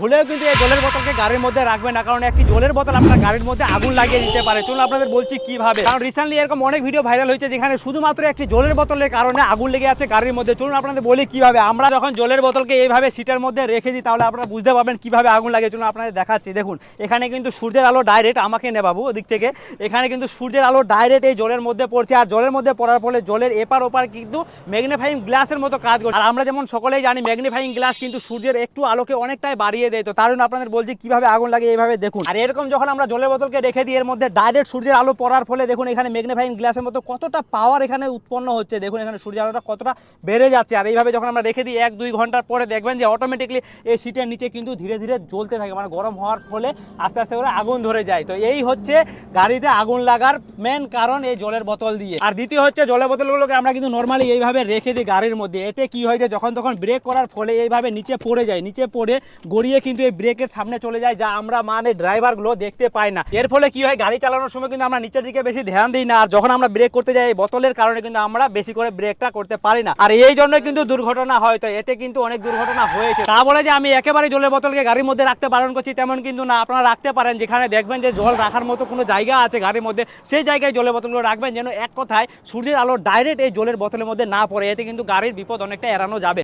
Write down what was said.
ভুলেও কিন্তু এই জলের বোতলকে গাড়ির মধ্যে রাখবেন না, কারণ একটি জলের বোতল আপনার গাড়ির মধ্যে আগুন লাগিয়ে দিতে পারে। চলুন আপনাদের বলছি কীভাবে। কারণ রিসেন্টলি এরকম অনেক ভিডিও ভাইরাল হয়েছে যেখানে শুধুমাত্র একটি জলের বোতলের কারণে আগুন লেগে আছে গাড়ির মধ্যে। চলুন আপনাদের বলি কীভাবে। আমরা যখন জলের বোতলকে এইভাবে সিটের মধ্যে রেখে দিই, তাহলে আপনারা বুঝতে পারবেন কীভাবে আগুন লাগে। চলুন আপনাদের দেখাচ্ছি। দেখুন, এখানে কিন্তু সূর্যের আলো ডাইরেক্ট আমাকে নে বাবু, ওদিক থেকে। এখানে কিন্তু সূর্যের আলো ডাইরেক্ট এই জলের মধ্যে পড়ছে। আর জলের মধ্যে পড়ার ফলে জলের এপার ওপার কিন্তু ম্যাগনিফাইং গ্লাসের মতো কাজ করছে। আর আমরা যেমন সকলেই জানি ম্যাগনিফাইং গ্লাস কিন্তু সূর্যের একটু আলোকে অনেকটাই বাড়িয়ে দেয় তো তার জন্য আপনাদের বলছি, কীভাবে আগুন লাগে এইভাবে দেখুন। আর এরকম যখন আমরা জলের বোতলকে রেখে দিই, এর মধ্যে ডাইরেক্ট সূর্যের আলো পড়ার ফলে দেখুন এখানে ম্যাগনিফাইং গ্লাসের মতো কতটা পাওয়ার এখানে উৎপন্ন হচ্ছে। দেখুন এখানে সূর্যের আলোটা কতটা বেড়ে যাচ্ছে। আর এইভাবে যখন আমরা রেখে দিই, এক, দুই ঘণ্টার পরে দেখবেন যে অটোমেটিকলি এই সিটের নিচে কিন্তু ধীরে ধীরে জ্বলতে থাকে। মানে গরম হওয়ার ফলে আস্তে আস্তে করে আগুন ধরে যায়। তো এই হচ্ছে গাড়িতে আগুন লাগার মেন কারণ এই জলের বোতল দিয়ে। আর দ্বিতীয় হচ্ছে জলের বোতলগুলোকে আমরা কিন্তু নর্মালি এইভাবে রেখে দিই গাড়ির মধ্যে। এতে কি হয় যে যখন, তখন ব্রেক করার ফলে এইভাবে নিচে পড়ে যায়। নিচে পড়ে গড়িয়ে কিন্তু এই ব্রেকের সামনে চলে যায়, যা আমরা মানে ড্রাইভারগুলো দেখতে পাই না। এর ফলে কি হয়, গাড়ি চালানোর সময় কিন্তু আমরা নিচের দিকে বেশি ধ্যান দিই না, আর যখন আমরা ব্রেক করতে যাই বোতলের কারণে কিন্তু আমরা বেশি করে ব্রেকটা করতে পারি না। আর এই জন্য কিন্তু দুর্ঘটনা হয়, তো এতে কিন্তু অনেক দুর্ঘটনা হয়েছে। তা বলে যে আমি একেবারে জলের বোতলকে গাড়ির মধ্যে রাখতে বারণ করছি, তেমন কিন্তু না। আপনারা রাখতে পারেন, যেখানে দেখবেন যে জল রাখার মতো কোনো জায়গা আছে গাড়ির মধ্যে, সেই জায়গায় জলের বোতলগুলো রাখবেন যেন এক কথায় সূর্যের আলো ডাইরেক্ট এই জলের বোতলের মধ্যে না পড়ে। এতে কিন্তু গাড়ির বিপদ অনেকটা এড়ানো যাবে।